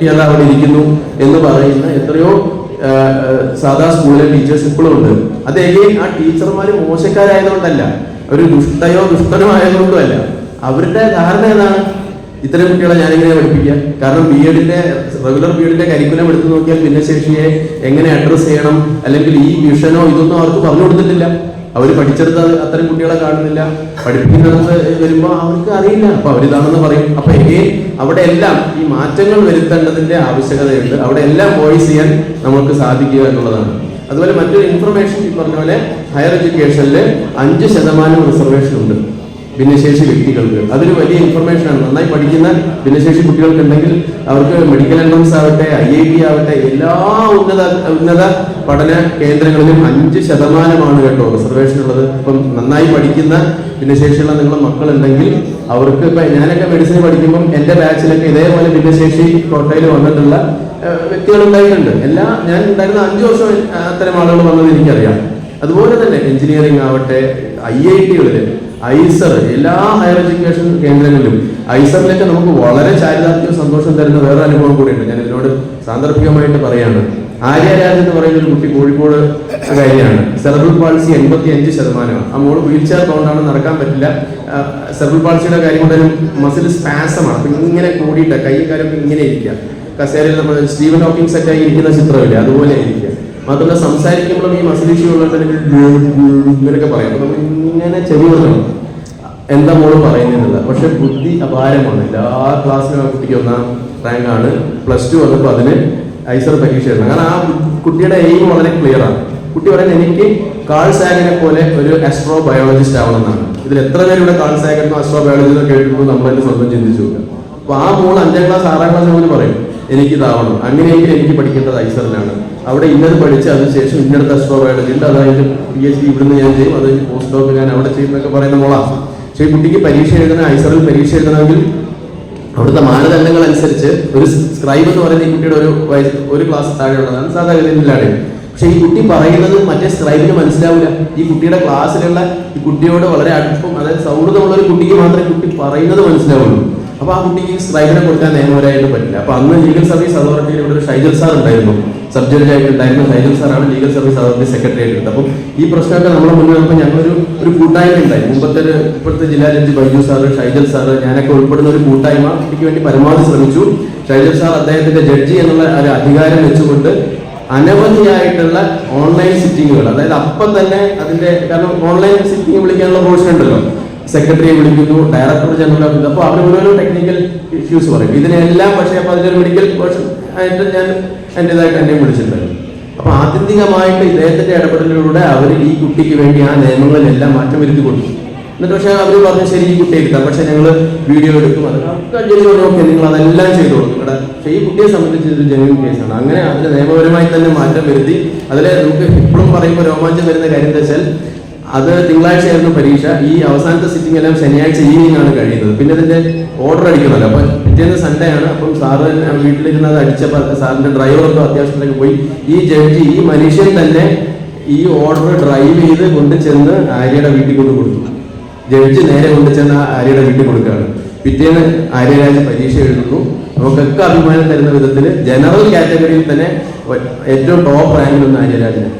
കുട്ടികൾ അവിടെ ഇരിക്കുന്നു എന്ന് പറയുന്ന എത്രയോ സാധാ സ്കൂളിലെ ടീച്ചേഴ്സ് ഇപ്പോഴും ഉണ്ട്. അത് എഗെയിൻ ആ ടീച്ചർമാർ മോശക്കാരായതുകൊണ്ടല്ല ഒരു ദുഷ്ടയോ ദുഷ്ടനോ ആയതുകൊണ്ടുമല്ല അവരുടെ ധാരണ ഏതാണ്? ഇത്തരം കുട്ടികളെ ഞാനെങ്ങനെ പഠിപ്പിക്കുക കാരണം ബി എഡിന്റെ റെഗുലർ ബി എഡിന്റെ കരിക്കുലം എടുത്തു നോക്കിയാൽ ഭിന്നശേഷിയെ എങ്ങനെ അഡ്രസ് ചെയ്യണം? അല്ലെങ്കിൽ ഈ വിഷനോ ഇതൊന്നും അവർക്ക് പറഞ്ഞു കൊടുത്തിട്ടില്ല. അവർ പഠിച്ചെടുത്ത് അത് അത്തരം കുട്ടികളെ കാണുന്നില്ല. പഠിപ്പിക്കുന്നിടത്ത് വരുമ്പോൾ അവർക്ക് അറിയില്ല. അപ്പൊ അവരിതാണെന്ന് പറയും. അപ്പൊ എഗെയിൻ അവിടെ എല്ലാം ഈ മാറ്റങ്ങൾ വരുത്തേണ്ടതിന്റെ ആവശ്യകതയുണ്ട്. അവിടെ എല്ലാം വോയിസ് ചെയ്യാൻ നമുക്ക് സാധിക്കുക എന്നുള്ളതാണ്. അതുപോലെ മറ്റൊരു ഇൻഫർമേഷൻ ഈ പറഞ്ഞ പോലെ ഹയർ എഡ്യൂക്കേഷനിൽ അഞ്ച് ശതമാനം റിസർവേഷൻ ഉണ്ട്. ഭിന്നശേഷി വ്യക്തികൾക്ക്. അതൊരു വലിയ ഇൻഫർമേഷൻ ആണ്. നന്നായി പഠിക്കുന്ന ഭിന്നശേഷി കുട്ടികൾക്ക് ഉണ്ടെങ്കിൽ അവർക്ക് മെഡിക്കൽ എൻട്രൻസ് ആവട്ടെ ഐ ഐ ടി ആവട്ടെ എല്ലാ ഉന്നത ഉന്നത പഠന കേന്ദ്രങ്ങളിലും അഞ്ച് ശതമാനമാണ് കേട്ടോ റിസർവേഷൻ ഉള്ളത്. ഇപ്പം നന്നായി പഠിക്കുന്ന ഭിന്നശേഷിയുള്ള നിങ്ങളുടെ മക്കളുണ്ടെങ്കിൽ അവർക്ക് ഇപ്പൊ ഞാനൊക്കെ മെഡിസിൻ പഠിക്കുമ്പോൾ എന്റെ ബാച്ചിലൊക്കെ ഇതേപോലെ ഭിന്നശേഷി കോട്ടയിൽ വന്നിട്ടുള്ള വ്യക്തികൾ ഉണ്ടായിട്ടുണ്ട് എല്ലാ ഞാൻ ഉണ്ടായിരുന്ന അഞ്ചു വർഷം അത്തരം ആളുകൾ വന്നത് എനിക്കറിയാം. അതുപോലെ തന്നെ എഞ്ചിനീയറിംഗ് ആവട്ടെ ഐ ഐ ടികളിൽ ഐസർ എല്ലാ ഹയർ എഡ്യൂക്കേഷൻ കേന്ദ്രങ്ങളിലും ഐസറിലൊക്കെ നമുക്ക് വളരെ ചാരിതാർത്ഥ്യവും സന്തോഷം തരുന്ന വേറെ അനുഭവം കൂടിയുണ്ട്. ഞാൻ ഇതിനോട് സാന്ദർഭികമായിട്ട് പറയാണ്. ആര്യരാജ് എന്ന് പറയുന്ന ഒരു കുട്ടി കോഴിക്കോട് കാര്യമാണ് സെർബൽ പാൾസി എൺപത്തി അഞ്ച് ശതമാനമാണ്. ആ മോൾ വീൽ ചെയർ കൊണ്ടാണ് നടക്കാൻ പറ്റില്ല. സെർബൽ പാൾസിയുടെ കാര്യം കൊണ്ട് മസിൽ സ്പാസമാണ് അപ്പൊ ഇങ്ങനെ കൂടിയിട്ട് കൈയും കാര്യം ഇങ്ങനെ ഇരിക്കുക. കസേരയിൽ നമ്മൾ സ്റ്റീവൻ ഹോക്കിംഗ്സ് ഒക്കെ ഇരിക്കുന്ന ചിത്രമില്ല അതുപോലെ ഇരിക്കുക മാത്രമല്ല സംസാരിക്കുമ്പോഴും ഈ മസിൽ ഇഷ്യൂ ഇങ്ങനെയൊക്കെ പറയാം. നമ്മൾ ഇങ്ങനെ ചെവി കൊടുക്കണം എന്താ മോൾ പറയുന്നില്ല പക്ഷെ ബുദ്ധി അപാരമാണ്. എല്ലാ ക്ലാസ്സിലും ആ കുട്ടിക്ക് ഒന്നാം റാങ്ക് ആണ്. പ്ലസ് ടു വന്നപ്പോൾ അതിന് ഐസർ പരീക്ഷ എഴുതണം. കാരണം ആ കുട്ടിയുടെ എയിം വളരെ ക്ലിയർ ആണ്. കുട്ടി പറയുന്നത് എനിക്ക് കാൾസാഗനെ പോലെ ഒരു അസ്ട്രോ ബയോളജിസ്റ്റ് ആവണമെന്നാണ്. ഇതിൽ എത്ര പേര് ഇവിടെ കാൾ അസ്ട്രോ ബയോളജിസ്റ്റോ കേട്ടിട്ടുണ്ടോ നമ്മളെന്നെ സ്വന്തം ചിന്തിച്ചു അപ്പൊ ആ മോൾ അഞ്ചാം ക്ലാസ് ആറാം ക്ലാസ് പറയും. എനിക്ക് ഇതാവണം അങ്ങനെയെങ്കിൽ എനിക്ക് പഠിക്കേണ്ടത് ഐസറിലാണ്. അവിടെ ഇന്നത് പഠിച്ച് അതിനുശേഷം ഇന്നടത്ത് അസ്ട്രോ ബയോളജി ഉണ്ട് അതായത് പി എച്ച് ഡി ഇവിടുന്ന് ഞാൻ ചെയ്യും. അത് പോസ്റ്റ് ഡോക്ക് ഞാൻ അവിടെ ചെയ്യുന്നൊക്കെ പറയുന്ന മോളാ. പക്ഷേ കുട്ടിക്ക് പരീക്ഷ എഴുതണം ഐസറിൽ പരീക്ഷ എഴുതണമെങ്കിൽ അവിടുത്തെ മാനദണ്ഡങ്ങൾ അനുസരിച്ച് ഒരു സ്ക്രൈബ് എന്ന് പറയുന്ന ഈ കുട്ടിയുടെ ഒരു വയസ്സ് ഒരു ക്ലാസ് താഴെയുള്ളതാണ്. സാധാരണ പക്ഷെ ഈ കുട്ടി പറയുന്നത് മറ്റേ സ്ക്രൈബിന് മനസ്സിലാവില്ല. ഈ കുട്ടിയുടെ ക്ലാസ്സിലുള്ള ഈ കുട്ടിയോട് വളരെ അടുപ്പം അതായത് സൗഹൃദമുള്ള ഒരു കുട്ടിക്ക് മാത്രമേ കുട്ടി പറയുന്നത് മനസ്സിലാവുള്ളൂ. അപ്പൊ ആ കുട്ടിക്ക് സ്ട്രൈക്കിനെ കൊടുക്കാൻ നിയമപരമായിട്ട് പറ്റില്ല. അപ്പൊ അന്ന് ലീഗൽ സർവീസ് അതോറിറ്റിയിൽ ഇവിടെ ഒരു ഷൈജൽ സാർ ഉണ്ടായിരുന്നു. സബ് ജഡ്ജ് ആയിട്ട് ഉണ്ടായിരുന്നു ഷൈജൽ സാറാണ് ലീഗൽ സർവീസ് അതോറിറ്റി സെക്രട്ടറി ആയിട്ട് അപ്പം ഈ പ്രശ്നമൊക്കെ നമ്മുടെ മുന്നിൽ വന്നപ്പോൾ ഞങ്ങളൊരു ഒരു കൂട്ടായ്മ ഉണ്ടായി. മുമ്പത്തെ ഇപ്പോഴത്തെ ജില്ലാ ജഡ്ജി ബൈജു സാർ ഷൈജൽ സാർ ഞാനൊക്കെ ഉൾപ്പെടുന്ന ഒരു കൂട്ടായ്മ കുട്ടിക്ക് വേണ്ടി പരമാവധി ശ്രമിച്ചു. ഷൈജൽ സാർ അദ്ദേഹത്തിന്റെ ജഡ്ജി എന്നുള്ള ഒരു അധികാരം വെച്ചുകൊണ്ട് അനവധിയായിട്ടുള്ള ഓൺലൈൻ സിറ്റിങ്ങുകൾ അതായത് അപ്പം തന്നെ അതിന്റെ കാരണം ഓൺലൈൻ സിറ്റിംഗ് വിളിക്കാനുള്ള പോർഷൻ ഉണ്ടല്ലോ. സെക്രട്ടറിയെ വിളിക്കുന്നു ഡയറക്ടർ ജനറൽ ഓഫ് അപ്പോൾ അവർ ഓരോരോ ടെക്നിക്കൽ ഇഷ്യൂസ് പറയും. ഇതിനെല്ലാം പക്ഷേ അപ്പോൾ അതിലൊരു മെഡിക്കൽ പേഴ്സൺ ആയിട്ട് ഞാൻ എന്റെതായിട്ട് എന്നെ വിളിച്ചിട്ടുണ്ടായിരുന്നു അപ്പോൾ ആത്യന്തികമായിട്ട് ഇദ്ദേഹത്തിന്റെ ഇടപെടലിലൂടെ അവർ ഈ കുട്ടിക്ക് വേണ്ടി ആ നിയമങ്ങളിലെല്ലാം മാറ്റം വരുത്തി കൊടുത്തു. എന്നിട്ട് പക്ഷേ അവർ പറഞ്ഞു ശരി ഈ കുട്ടിയെ എടുക്കാം. പക്ഷേ ഞങ്ങൾ വീഡിയോ എടുക്കും. അതൊക്കെ ഓക്കെ നിങ്ങൾ അതെല്ലാം ചെയ്തു കൊടുക്കും. ഇവിടെ പക്ഷേ ഈ കുട്ടിയെ സംബന്ധിച്ച് ഇത് ജനുവിൻ കേസാണ് അങ്ങനെ അതിന് നിയമപരമായി തന്നെ മാറ്റം വരുത്തി. അതിൽ നമുക്ക് ഇപ്പോഴും പറയുമ്പോൾ രോമാഞ്ചം വരുന്ന കാര്യം എന്താ വെച്ചാൽ അത് തിങ്കളാഴ്ച ആയിരുന്നു പരീക്ഷ. ഈ അവസാനത്തെ സിറ്റിംഗ് എല്ലാം ശനിയാഴ്ച ഈവനിങ് ആണ് കഴിയുന്നത്. പിന്നെ ഇതിന്റെ ഓർഡർ അടിക്കണമല്ലോ. അപ്പൊ പിറ്റേന്ന് സൺഡേ ആണ്. അപ്പം സാറ് വീട്ടിലിരുന്ന് അത് അടിച്ചപ്പോൾ സാറിന്റെ ഡ്രൈവറൊക്കെ അത്യാവശ്യത്തിലേക്ക് പോയി. ഈ ജഡ്ജി ഈ മനുഷ്യൻ തന്നെ ഈ ഓർഡർ ഡ്രൈവ് ചെയ്ത് കൊണ്ട് ചെന്ന് ആര്യയുടെ വീട്ടിൽ കൊണ്ട് കൊടുത്തു. ജഡ്ജി നേരെ കൊണ്ട് ചെന്ന് ആര്യയുടെ വീട്ടിൽ കൊടുക്കുകയാണ്. പിറ്റേന്ന് ആര്യരാജ് പരീക്ഷ എഴുതുന്നു. നമുക്കൊക്കെ അഭിമാനം തരുന്ന വിധത്തിൽ ജനറൽ കാറ്റഗറിയിൽ തന്നെ ഏറ്റവും ടോപ്പ് റാങ്കിൽ ഒന്ന് അപ്പൊ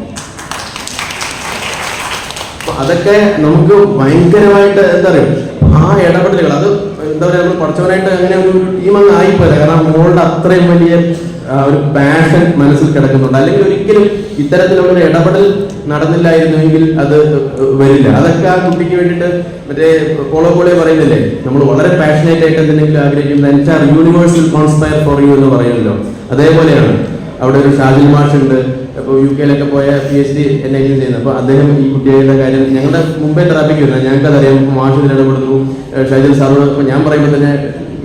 അതൊക്കെ നമുക്ക് ഭയങ്കരമായിട്ട് എന്താ പറയുക ആ ഇടപെടലുകൾ. അത് എന്താ പറയുക നമ്മൾ പഠിച്ചവനായിട്ട് അങ്ങനെ ഒരു ടീം അങ്ങ് ആയിപ്പോയില്ല കാരണം മോളുടെ അത്രയും വലിയ ഒരു പാഷൻ മനസ്സിൽ കിടക്കുന്നുണ്ട്. അല്ലെങ്കിൽ ഒരിക്കലും ഇത്തരത്തിലുള്ള ഒരു ഇടപെടൽ നടന്നില്ലായിരുന്നുവെങ്കിൽ അത് വരില്ല. അതൊക്കെ ആ കുട്ടിക്ക് വേണ്ടിയിട്ട് മറ്റേ പോളോ പോളെ പറയുന്നില്ലേ? നമ്മൾ വളരെ പാഷനേറ്റ് ആയിട്ട് എന്തെങ്കിലും ആഗ്രഹിക്കുന്ന entire universal conspire for you എന്ന് പറയുമല്ലോ അതേപോലെയാണ്. അവിടെ ഒരു ഷാജിൽ മാഷ് അപ്പോൾ യു കെയിലൊക്കെ പോയ P H D N I ചെയ്യുന്നത് അപ്പോൾ അദ്ദേഹം ഈ കുട്ടികളുടെ കാര്യം ഞങ്ങളുടെ മുമ്പേ ട്രാഫിക് വരുന്നത്. ഞങ്ങൾക്ക് അറിയാം മാഷ് ഇതിൽ ഇടപെടുന്നു ഷൈജൽ സാറ് ഇപ്പോൾ ഞാൻ പറയുമ്പോൾ തന്നെ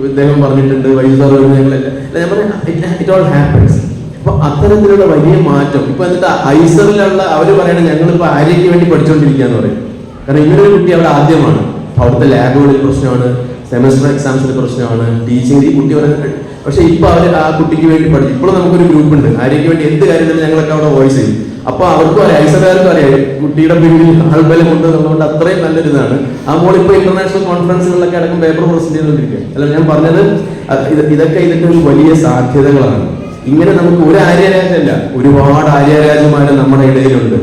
ഇദ്ദേഹം പറഞ്ഞിട്ടുണ്ട് വൈദ്യു സാർ വരുന്നത് ഞാൻ പറഞ്ഞു ഇറ്റ് ഓൾ ഹാപ്പൻസ് അപ്പൊ അത്തരത്തിലുള്ള വലിയ മാറ്റം ഇപ്പൊ എന്നിട്ട് ഐസറിലുള്ള അവർ പറയണ ഞങ്ങളിപ്പോൾ ആര്യയ്ക്ക് വേണ്ടി പഠിച്ചുകൊണ്ടിരിക്കുകയെന്ന് പറയും. കാരണം ഇങ്ങനൊരു കുട്ടി അവിടെ ആദ്യമാണ്. അവിടുത്തെ ലാബുകളിൽ പ്രശ്നമാണ് സെമസ്റ്റർ എക്സാംസിൽ പ്രശ്നമാണ് ടീച്ചിങ് ഈ കുട്ടി പറയുന്നത് പക്ഷെ ഇപ്പൊ അവർ ആ കുട്ടിക്ക് വേണ്ടി പഠിച്ചു. ഇപ്പോഴും നമുക്കൊരു ഗ്രൂപ്പ് ഉണ്ട്. ആര്യയ്ക്ക് വേണ്ടി എന്ത് കാര്യം തന്നെ ഞങ്ങളൊക്കെ അവിടെ വോയിസ് ചെയ്യും. അപ്പൊ അവർക്കും അറിയാം. ഐസറുകാർക്കും അറിയാം. കുട്ടിയുടെ പിന്നിൽ ആൾബലം കൊണ്ട് എന്നുള്ളതുകൊണ്ട് അത്രയും നല്ലൊരു ഇതാണ് ആ മോൾ ഇപ്പൊ ഇന്റർനാഷണൽ കോൺഫറൻസുകളിലൊക്കെ അടക്കം പേപ്പർ പ്രസന്റ് ചെയ്തുകൊണ്ടിരിക്കുക അല്ല ഞാൻ പറഞ്ഞത് ഇതൊക്കെ ഇതിന്റെ ഒരു വലിയ സാധ്യതകളാണ്. ഇങ്ങനെ നമുക്ക് ഒരു ആര്യരാജല്ല ഒരുപാട് ആര്യരാജന്മാരെ നമ്മുടെ ഇടയിലുണ്ട്.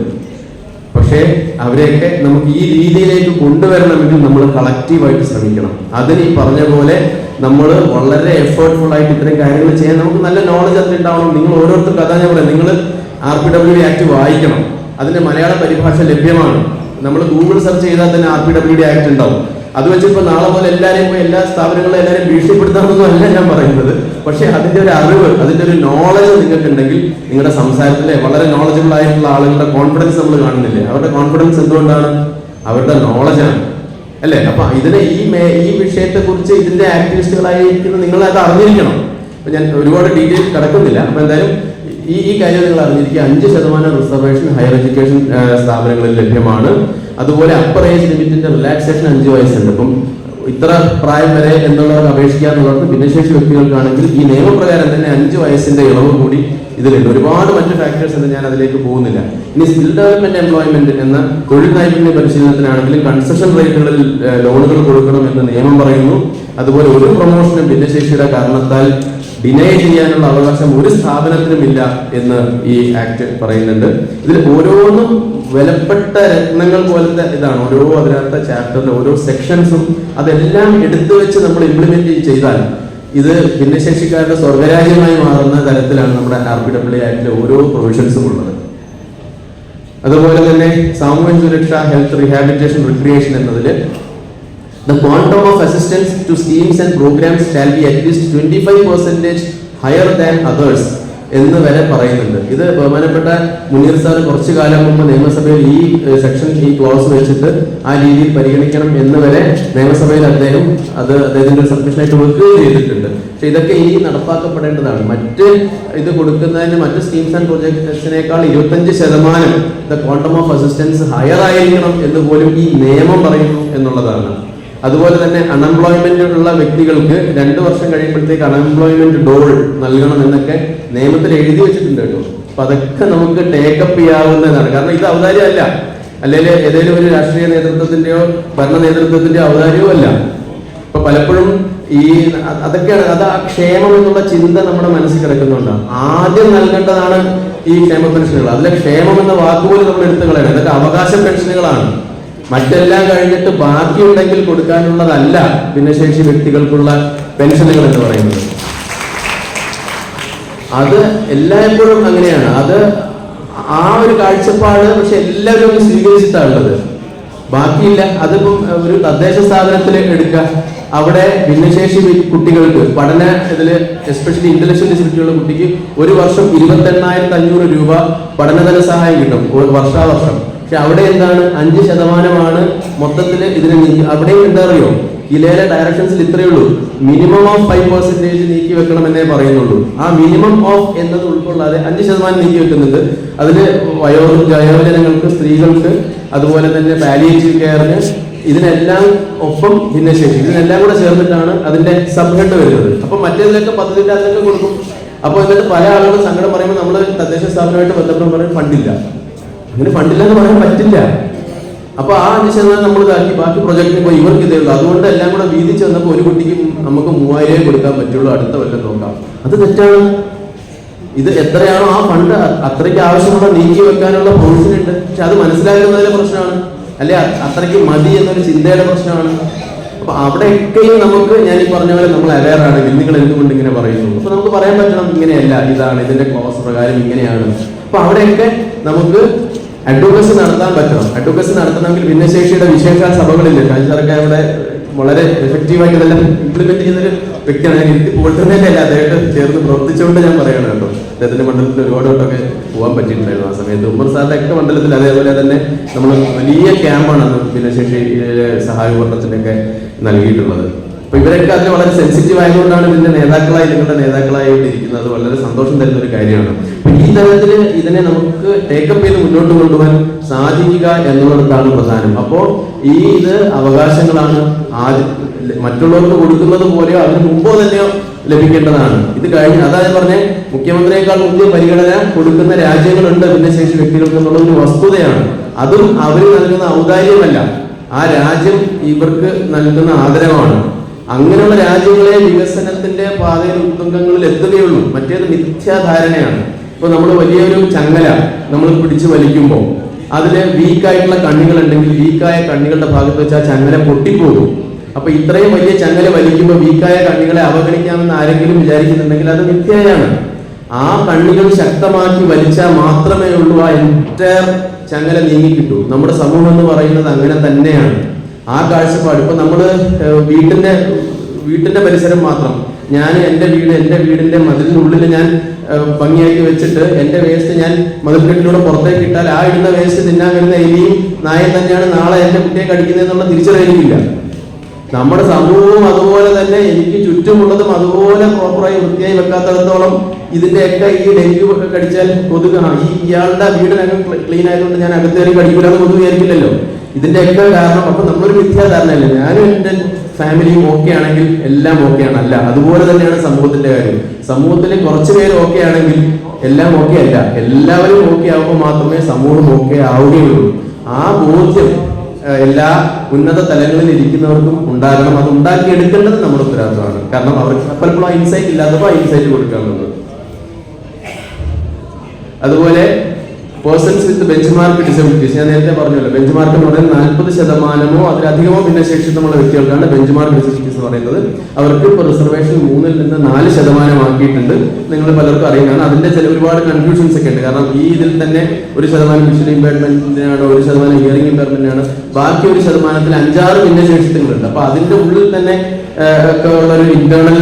പക്ഷേ അവരെയൊക്കെ നമുക്ക് ഈ രീതിയിലേക്ക് കൊണ്ടുവരണമെങ്കിൽ നമ്മൾ കളക്റ്റീവായിട്ട് ശ്രമിക്കണം. അതിന് ഈ പറഞ്ഞ പോലെ നമ്മൾ വളരെ എഫേർട്ട്ഫുൾ ആയിട്ട് ഇത്തരം കാര്യങ്ങൾ ചെയ്യാൻ നമുക്ക് നല്ല നോളജ് അതിൽ ഉണ്ടാവണം. നിങ്ങൾ ഓരോരുത്തർക്കും അതാ ഞാൻ പറയാം നിങ്ങൾ R P W D act വായിക്കണം. അതിന്റെ മലയാള പരിഭാഷ ലഭ്യമാണ്. നമ്മൾ ഗൂഗിൾ സെർച്ച് ചെയ്താൽ തന്നെ R P W D act ഉണ്ടാവും. അത് വെച്ചിപ്പോ നാളെ മുതൽ എല്ലാവരെയും പോയി എല്ലാ സ്ഥാപനങ്ങളും എല്ലാരെയും ഭീഷണിപ്പെടുത്താമെന്നൊന്നും അല്ല ഞാൻ പറയുന്നത്. പക്ഷേ അതിന്റെ ഒരു അറിവ് അതിന്റെ ഒരു നോളജ് നിങ്ങൾക്ക് ഉണ്ടെങ്കിൽ നിങ്ങളുടെ സംസാരത്തിലെ വളരെ നോളജബിൾ ആയിട്ടുള്ള ആളുകളുടെ കോൺഫിഡൻസ് നമ്മൾ കാണുന്നില്ലേ? അവരുടെ കോൺഫിഡൻസ് എന്തുകൊണ്ടാണ്? അവരുടെ നോളജാണ് അല്ലേ? അപ്പൊ ഇതിനെ ഈ ഈ വിഷയത്തെ കുറിച്ച് ഇതിന്റെ ആക്ടിവിസ്റ്റുകളായിരിക്കുന്ന നിങ്ങൾ അത് അറിഞ്ഞിരിക്കണം. അപ്പൊ ഞാൻ ഒരുപാട് ഡീറ്റെയിൽ കിടക്കുന്നില്ല. അപ്പൊ എന്തായാലും ഈ ഈ കാര്യം നിങ്ങൾ അറിഞ്ഞിരിക്കുക. അഞ്ച് ശതമാനം റിസർവേഷൻ ഹയർ എഡ്യൂക്കേഷൻ സ്ഥാപനങ്ങളിൽ ലഭ്യമാണ്. അതുപോലെ അപ്പർ ഏജ് ലിമിറ്റിന്റെ റിലാക്സേഷൻ അഞ്ച് വയസ്സുണ്ട്. ഇപ്പം ഇത്ര പ്രായം വരെ എന്നുള്ളവർക്ക് അപേക്ഷിക്കാന്നുള്ളത് ഭിന്നശേഷി വ്യക്തികൾക്കാണെങ്കിൽ ഈ നിയമപ്രകാരം തന്നെ അഞ്ച് വയസ്സിന്റെ ഇളവ് കൂടി ഇതിലുണ്ട്. ഒരുപാട് മറ്റു ഫാക്ടേഴ്സ് ഉണ്ട് ഞാൻ അതിലേക്ക് പോകുന്നില്ല. ഇനി സ്കിൽ ഡെവലപ്മെന്റ് എംപ്ലോയ്മെന്റ് എന്ന തൊഴിൽ നൈപുണ്യ പരിശീലനത്തിനാണെങ്കിലും കൺസെഷൻ റേറ്റുകളിൽ ലോണുകൾ കൊടുക്കണം എന്ന് നിയമം പറയുന്നു. അതുപോലെ ഒരു പ്രൊമോഷനും ഭിന്നശേഷിയുടെ കാരണത്താൽ ഡിനൈ ചെയ്യാനുള്ള അവകാശം ഒരു സ്ഥാപനത്തിനുമില്ല എന്ന് ഈ ആക്ട് പറയുന്നുണ്ട്. ഇതിൽ ഓരോന്നും വിലപ്പെട്ട രത്നങ്ങൾ പോലത്തെ ഇതാണ്. ഓരോ അതിനകത്തെ ചാപ്റ്ററിലെ ഓരോ സെക്ഷൻസും അതെല്ലാം എടുത്തു വെച്ച് നമ്മൾ ഇംപ്ലിമെന്റ് ചെയ്താൽ ഇത് ഭിന്നശേഷിക്കാരുടെ സ്വർഗരാജ്യമായി മാറുന്ന തരത്തിലാണ് നമ്മുടെ ആർ പി ഡബ്ല്യു ആക്ടിലെ ഓരോ പ്രൊവിഷൻസും ഉള്ളത്. അതുപോലെ തന്നെ സാമൂഹ്യ സുരക്ഷ ഹെൽത്ത് റീഹാബിലിറ്റേഷൻ റിക്രിയേഷൻ എന്നതിൽ The quantum of assistance to schemes and programs shall be at least 25 percentage higher than others എന്ന് വരെ പറയുന്നുണ്ട്. ഇത് ബഹുമാനപ്പെട്ട മുനീർ സാർ കുറച്ചു കാലം മുമ്പ് നിയമസഭയിൽ ഈ സെക്ഷൻ ഈ ക്ലോസ് വെച്ചിട്ട് ആ രീതിയിൽ പരിഗണിക്കണം എന്ന് വരെ നിയമസഭയിൽ അദ്ദേഹം അത് അദ്ദേഹത്തിന്റെ സബ്മിഷനായിട്ട് വെക്കുകയും ചെയ്തിട്ടുണ്ട്. പക്ഷെ ഇതൊക്കെ ഇനി നടപ്പാക്കപ്പെടേണ്ടതാണ്. മറ്റ് ഇത് കൊടുക്കുന്നതിന് മറ്റ് സ്കീംസ് ആൻഡ് പ്രൊജക്ട്സിനേക്കാൾ ഇരുപത്തഞ്ച് ശതമാനം the quantum of assistance higher ആയിരിക്കണം എന്ന് പോലും ഈ നിയമം പറയുന്നു എന്നുള്ളതാണ്. അതുപോലെ തന്നെ അൺഎംപ്ലോയ്മെന്റ് ഉള്ള വ്യക്തികൾക്ക് രണ്ട് വർഷം കഴിയുമ്പോഴത്തേക്ക് അൺഎംപ്ലോയ്മെന്റ് ഡോൾ നൽകണം എന്നൊക്കെ നിയമത്തിൽ എഴുതി വെച്ചിട്ടുണ്ട് കേട്ടോ. അപ്പൊ അതൊക്കെ നമുക്ക് ടേക്കപ്പ് ചെയ്യാവുന്നതാണ്. കാരണം ഇത് ഔദാര്യമല്ല. അല്ലെങ്കിൽ ഏതെങ്കിലും ഒരു രാഷ്ട്രീയ നേതൃത്വത്തിന്റെയോ ഭരണ നേതൃത്വത്തിന്റെയോ ഔദാര്യമോ അല്ല. ഇപ്പൊ പലപ്പോഴും ഈ അതൊക്കെയാണ് അത് ആ ക്ഷേമം എന്നുള്ള ചിന്ത നമ്മുടെ മനസ്സിൽ കിടക്കുന്നുണ്ട്. ആദ്യം നൽകേണ്ടതാണ് ഈ ക്ഷേമ പെൻഷനുകൾ. അതിലെ ക്ഷേമം എന്ന വാക്കുപോലും നമ്മൾ എടുത്തു അതൊക്കെ അവകാശ പെൻഷനുകളാണ്. മറ്റെല്ലാം കഴിഞ്ഞിട്ട് ബാക്കിയുണ്ടെങ്കിൽ കൊടുക്കാനുള്ളതല്ല ഭിന്നശേഷി വ്യക്തികൾക്കുള്ള പെൻഷനുകൾ എന്ന് പറയുന്നത്. അത് എല്ലായ്പ്പോഴും അങ്ങനെയാണ്. അത് ആ ഒരു കാഴ്ചപ്പാട് പക്ഷെ എല്ലാവരും ഒന്ന് സ്വീകരിച്ചിട്ടാണുള്ളത് ബാക്കിയില്ല അതിപ്പം ഒരു തദ്ദേശ സ്ഥാപനത്തിൽ എടുക്കുക. അവിടെ ഭിന്നശേഷി കുട്ടികൾക്ക് പഠന ഇതിൽ എസ്പെഷ്യലി ഇന്റലക്ച്വൽ ഡിസബിലിറ്റിയുള്ള കുട്ടിക്ക് ഒരു വർഷം ഇരുപത്തെണ്ണായിരത്തി അഞ്ഞൂറ് രൂപ പഠനധന സഹായം കിട്ടും. വർഷാവർഷം. പക്ഷെ അവിടെ എന്താണ്? അഞ്ച് ശതമാനമാണ് മൊത്തത്തിൽ ഇതിന് അവിടെയും എന്താ അറിയോ? കിലയിലെ ഡയറക്ഷൻസിൽ ഇത്രയേ ഉള്ളൂ. മിനിമം ഓഫ് ഫൈവ് പെർസെന്റേജ് നീക്കി വെക്കണം എന്നേ പറയുന്നുള്ളൂ. ആ മിനിമം ഓഫ് എന്നത് ഉൾക്കൊള്ളാതെ അഞ്ച് ശതമാനം നീക്കി വെക്കുന്നുണ്ട്. അതിൽ വയോ വയോജനങ്ങൾക്ക് സ്ത്രീകൾക്ക് അതുപോലെ തന്നെ പാലിയേറ്റീവ് കെയറിന് ഇതിനെല്ലാം ഒപ്പം ഭിന്നശേഷി. ഇതിനെല്ലാം കൂടെ ചേർന്നിട്ടാണ് അതിന്റെ സബ് ഹെഡ് വരുന്നത്. അപ്പൊ മറ്റേതിലൊക്കെ പദ്ധതിന്റെ അതിലൊക്കെ കൊടുക്കും. അപ്പൊ എന്നിട്ട് പല ആളുകളും സങ്കടം പറയുമ്പോൾ നമ്മൾ തദ്ദേശ സ്ഥാപനമായിട്ട് ബന്ധപ്പെട്ട് പറയും ഫണ്ടില്ല. അങ്ങനെ ഫണ്ടില്ല എന്ന് പറയാൻ പറ്റില്ല. അപ്പൊ ആ അഞ്ച് ശതമാനം നമ്മൾ ഇതാക്കി. ബാക്കി പ്രൊജക്ടിന് പോയി ഇവർക്ക് ഇതേ ഉള്ളൂ. അതുകൊണ്ട് എല്ലാം കൂടെ വീതിച്ച് വന്നപ്പോൾ ഒരു കുട്ടിക്കും നമുക്ക് മൂവായിരം കൊടുക്കാൻ പറ്റുള്ളൂ അടുത്ത കൊല്ലം നോക്കാം. അത് തെറ്റാണ്. ഇത് എത്രയാണോ ആ ഫണ്ട് അത്രയ്ക്ക് ആവശ്യമുള്ള നീക്കി വെക്കാനുള്ള ഉണ്ട്. പക്ഷെ അത് മനസ്സിലാക്കുന്നതിലെ പ്രശ്നമാണ്. അല്ലെ അത്രയ്ക്ക് മതി എന്നൊരു ചിന്തയുടെ പ്രശ്നമാണ്. അപ്പൊ അവിടെയൊക്കെയും നമുക്ക് ഞാൻ ഈ പറഞ്ഞ പോലെ നമ്മൾ അവയർ നിങ്ങൾ എന്തുകൊണ്ട് ഇങ്ങനെ പറയുന്നു. അപ്പൊ നമുക്ക് പറയാൻ പറ്റണം ഇങ്ങനെയല്ല. ഇതാണ് ഇതിന്റെ ക്ലോസ് പ്രകാരം ഇങ്ങനെയാണ്. അപ്പൊ അവിടെയൊക്കെ നമുക്ക് അഡ്വക്കസി നടത്താൻ പറ്റണം. അഡ്വക്കസി നടത്തണമെങ്കിൽ ഭിന്നശേഷിയുടെ വിശേഷ സഭകളില്ല സർക്കാർ അവിടെ വളരെ എഫക്റ്റീവായിട്ട് ഇതെല്ലാം ഇംപ്ലിമെന്റ് ചെയ്യുന്നൊരു വ്യക്തിയാണ്. ഞാൻ ഇരുത്തി അല്ല. അദ്ദേഹത്തെ ചേർന്ന് പ്രവർത്തിച്ചുകൊണ്ട് ഞാൻ പറയണം കേട്ടോ. അദ്ദേഹത്തിന്റെ മണ്ഡലത്തിൽ ഒരുപാട് വട്ടമൊക്കെ പോകാൻ പറ്റിയിട്ടുണ്ടായിരുന്നു ആ സമയത്ത്. ഉമ്മർ സാറിന്റെ ഒക്കെ മണ്ഡലത്തിൽ അതേപോലെ തന്നെ നമ്മൾ വലിയ ക്യാമ്പാണ് ഭിന്നശേഷി ഏഹ്, സഹായ ഉപകരണത്തിന്റെ നൽകിയിട്ടുള്ളത്. അപ്പൊ ഇവരൊക്കെ അതിൽ വളരെ സെൻസിറ്റീവ് ആയതുകൊണ്ടാണ് ഇതിന്റെ നേതാക്കളായി നിങ്ങളുടെ നേതാക്കളായി ഇവിടെ ഇരിക്കുന്നത്. വളരെ സന്തോഷം തരുന്ന ഒരു കാര്യമാണ്. ഈ തരത്തിൽ ഇതിനെ നമുക്ക് ടേക്കപ്പ് ചെയ്ത് മുന്നോട്ട് കൊണ്ടുപോകാൻ സാധിക്കുക എന്നുള്ളതാണ് പ്രധാനം. അപ്പോൾ ഈ ഇത് അവകാശങ്ങളാണ് ആദ്യം മറ്റുള്ളവർക്ക് കൊടുക്കുന്നത് പോലെ അതിന് മുമ്പോ തന്നെയോ ലഭിക്കേണ്ടതാണ്. ഇത് കഴിഞ്ഞ് അതായത് പറഞ്ഞ മുഖ്യമന്ത്രിയേക്കാൾ മുന്തിയ പരിഗണന കൊടുക്കുന്ന രാജ്യങ്ങളുണ്ട് ഭിന്നശേഷി വ്യക്തികൾക്ക് എന്നുള്ള ഒരു വസ്തുതയാണ്. അതും അവർ നൽകുന്ന ഔദാര്യമല്ല. ആ രാജ്യം ഇവർക്ക് നൽകുന്ന ആദരവാണ്. അങ്ങനെയുള്ള രാജ്യങ്ങളെ വികസനത്തിന്റെ പാതയിൽ ഉത്തുംഗങ്ങളിൽ എത്തുകയുള്ളൂ. മറ്റേത് മിഥ്യാധാരണയാണ്. ഇപ്പൊ നമ്മൾ വലിയൊരു ചങ്ങല നമ്മൾ പിടിച്ചു വലിക്കുമ്പോൾ അതിലെ വീക്കായിട്ടുള്ള കണ്ണികൾ ഉണ്ടെങ്കിൽ വീക്കായ കണ്ണികളുടെ ഭാഗത്ത് വെച്ച് ആ ചങ്ങല പൊട്ടിപ്പോകും. അപ്പൊ ഇത്രയും വലിയ ചങ്ങല വലിക്കുമ്പോൾ വീക്കായ കണ്ണികളെ അവഗണിക്കാമെന്ന് ആരെങ്കിലും വിചാരിക്കുന്നുണ്ടെങ്കിൽ അത് മിഥ്യയാണ്. ആ കണ്ണികൾ ശക്തമാക്കി വലിച്ചാൽ മാത്രമേ ഉള്ളൂ ആ എന്റയർ ചങ്ങല നീങ്ങി കിട്ടൂ. നമ്മുടെ സമൂഹം എന്ന് പറയുന്നത് അങ്ങനെ തന്നെയാണ്. ആ കാഴ്ചപ്പാട്. ഇപ്പൊ നമ്മൾ ഏഹ്, വീട്ടിന്റെ വീട്ടിന്റെ പരിസരം മാത്രം. ഞാൻ എന്റെ വീട് എന്റെ വീടിന്റെ ഉള്ളിൽ ഞാൻ ഭംഗിയാക്കി വെച്ചിട്ട് എന്റെ വേസ്റ്റ് ഞാൻ മതിൽക്കെട്ടിലൂടെ പുറത്തേക്ക് ഇട്ടാൽ ആ ഇടുന്ന വേസ്റ്റ് തിന്നാൻ വരുന്ന എലിയും നായം തന്നെയാണ് നാളെ എന്റെ കുട്ടിയെ കടിക്കുന്നതെന്നുള്ള തിരിച്ചറിയില്ല നമ്മുടെ സമൂഹവും അതുപോലെ തന്നെ എനിക്ക് ചുറ്റുമുള്ളതും അതുപോലെ പ്രോപ്പറായി വൃത്തിയായി വെക്കാത്തടത്തോളം ഇതിന്റെയൊക്കെ ഈ ഡെങ്കു ഒക്കെ കടിച്ചാൽ കൊതുക് ഈ ഇയാളുടെ വീടിനകം ക്ലീൻ ആയതുകൊണ്ട് ഞാൻ അകത്തേറി കടിക്കില്ലാന്ന് കൊതുക് വിചാരിക്കില്ലല്ലോ. ഇതിന്റെയൊക്കെ കാരണം അപ്പൊ നമ്മളൊരു മിഥ്യാധാരണയല്ലേ? ഞാനും എന്റെ ഫാമിലിയും ഓക്കെ ആണെങ്കിൽ എല്ലാം ഓക്കെ ആണ്. അല്ല അതുപോലെ തന്നെയാണ് സമൂഹത്തിന്റെ കാര്യം. സമൂഹത്തിൽ കുറച്ച് പേര് ഓക്കെ ആണെങ്കിൽ എല്ലാം ഓക്കെ അല്ല. എല്ലാവരും ഓക്കെ ആകുമ്പോൾ മാത്രമേ സമൂഹം ഓക്കെ ആവുകയുള്ളൂ. ആ ബോധ്യം എല്ലാ ഉന്നത തലങ്ങളിൽ ഇരിക്കുന്നവർക്കും ഉണ്ടാകണം. അത് ഉണ്ടാക്കിയെടുക്കേണ്ടത് നമ്മുടെ ഉത്തരവാദിത്തമാണ് കാരണം അവർക്ക് പലപ്പോഴും ഇൻസൈറ്റ് ഇല്ലാത്തപ്പോൾ ഇൻസൈറ്റ് കൊടുക്കാൻ അതുപോലെ persons with bench mark disabilities ഞാൻ നേരത്തെ പറഞ്ഞല്ലോ ബെഞ്ച് മാർക്ക് എന്ന് പറയുന്നത് നാൽപ്പത് ശതമാനമോ അതിലധികമോ ഭിന്നശേഷിത്വമുള്ള വ്യക്തികൾക്കാണ് ബെഞ്ച് മാർക്ക് ഡിസബിലിറ്റീസ് എന്ന് പറയുന്നത്. അവർക്ക് ഇപ്പോൾ റിസർവേഷൻ മൂന്നിൽ നിന്ന് നാല് ശതമാനമാക്കിയിട്ടുണ്ട്. നിങ്ങൾ പലർക്കും അറിയുന്നതാണ്. അതിന്റെ ചില ഒരുപാട് കൺഫ്യൂഷൻസ് ഒക്കെ ഉണ്ട്. കാരണം ഈ ഇതിൽ തന്നെ ഒരു ശതമാനം വിഷ്വൽ ഇമ്പയർമെന്റിനാണ് ഒരു ശതമാനം ഹിയറിംഗ് ഇമ്പയർമെന്റിനാണ് ബാക്കി ഒരു ശതമാനത്തിൽ അഞ്ചാറ് ഭിന്നശേഷിത്വങ്ങളുണ്ട് അപ്പൊ അതിന്റെ ഉള്ളിൽ തന്നെ ഒക്കെ ഉള്ള ഒരു ഇന്റേണൽ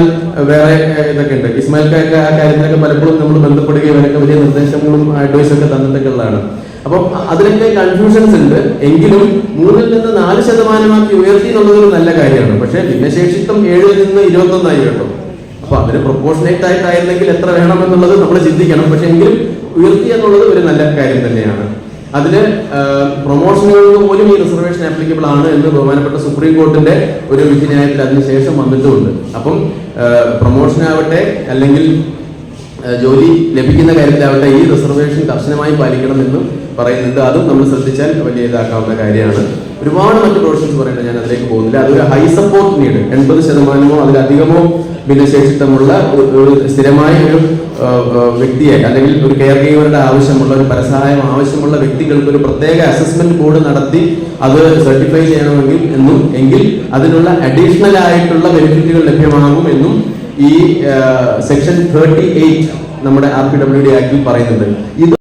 വേറെ ഇതൊക്കെ ഉണ്ട്. ഇസ്മായിൽ ഇസ്മായിൽക്കൊക്കെ ആ കാര്യത്തിലൊക്കെ പലപ്പോഴും നമ്മൾ ബന്ധപ്പെടുകയും അതിനൊക്കെ വലിയ നിർദ്ദേശങ്ങളും അഡ്വൈസും ഒക്കെ തന്നിട്ടൊക്കെ ഉള്ളതാണ് അപ്പം അതിലൊക്കെ കൺഫ്യൂഷൻസ് ഉണ്ട്. എങ്കിലും മൂന്നിൽ നിന്ന് നാല് ശതമാനമാക്കി ഉയർത്തി എന്നുള്ളത് ഒരു നല്ല കാര്യമാണ്. പക്ഷേ ഭിന്നശേഷിത്വം ഏഴിൽ നിന്ന് ഇരുപത്തൊന്നായി കേട്ടോ. അപ്പൊ അതിന് പ്രൊപ്പോർഷനേറ്റ് ആയിട്ടായിരുന്നെങ്കിൽ എത്ര വേണം എന്നുള്ളത് നമ്മൾ ചിന്തിക്കണം. പക്ഷെ എങ്കിലും ഉയർത്തി എന്നുള്ളത് ഒരു നല്ല കാര്യം തന്നെയാണ്. അതിന് പ്രൊമോഷനുകൾക്ക് പോലും ഈ റിസർവേഷൻ ആപ്ലിക്കബിൾ ആണ് എന്ന് ബഹുമാനപ്പെട്ട സുപ്രീം കോർട്ടിന്റെ ഒരു വിധിന്യായത്തിൽ അതിനുശേഷം വന്നിട്ടുമുണ്ട് അപ്പം പ്രൊമോഷൻ ആവട്ടെ അല്ലെങ്കിൽ ജോലി ലഭിക്കുന്ന കാര്യത്തിലാവട്ടെ ഈ റിസർവേഷൻ കർശനമായി പാലിക്കണമെന്നും പറയുന്നുണ്ട്. അതും നമ്മൾ ശ്രദ്ധിച്ചാൽ വലിയ ഇതാക്കാവുന്ന കാര്യമാണ്. ഒരുപാട് മറ്റ് പ്രൊഫഷൻസ് പറയുന്നത് ഞാൻ അതിലേക്ക് പോകുന്നില്ല. അതൊരു ഹൈ സപ്പോർട്ട് നീഡ് എൺപത് ശതമാനമോ അതിലധികമോ ഭിന്നശേഷിത്വമുള്ള ഒരു- സ്ഥിരമായ ഒരു വ്യക്തിയെ അല്ലെങ്കിൽ ഒരു കെയർ ഗീവറുടെ ആവശ്യമുള്ള ഒരു പരസഹായം ആവശ്യമുള്ള വ്യക്തികൾക്ക് ഒരു പ്രത്യേക അസസ്മെന്റ് ബോർഡ് നടത്തി അത് സർട്ടിഫൈ ചെയ്യണമെങ്കിൽ എന്നും എങ്കിൽ അതിനുള്ള അഡീഷണൽ ആയിട്ടുള്ള ബെനിഫിറ്റുകൾ ലഭ്യമാകും എന്നും ഈ സെക്ഷൻ തേർട്ടി എയ്റ്റ് നമ്മുടെ ആർ പി ഡബ്ല്യു ഡി ആക്ടിൽ പറയുന്നുണ്ട്. ഇത്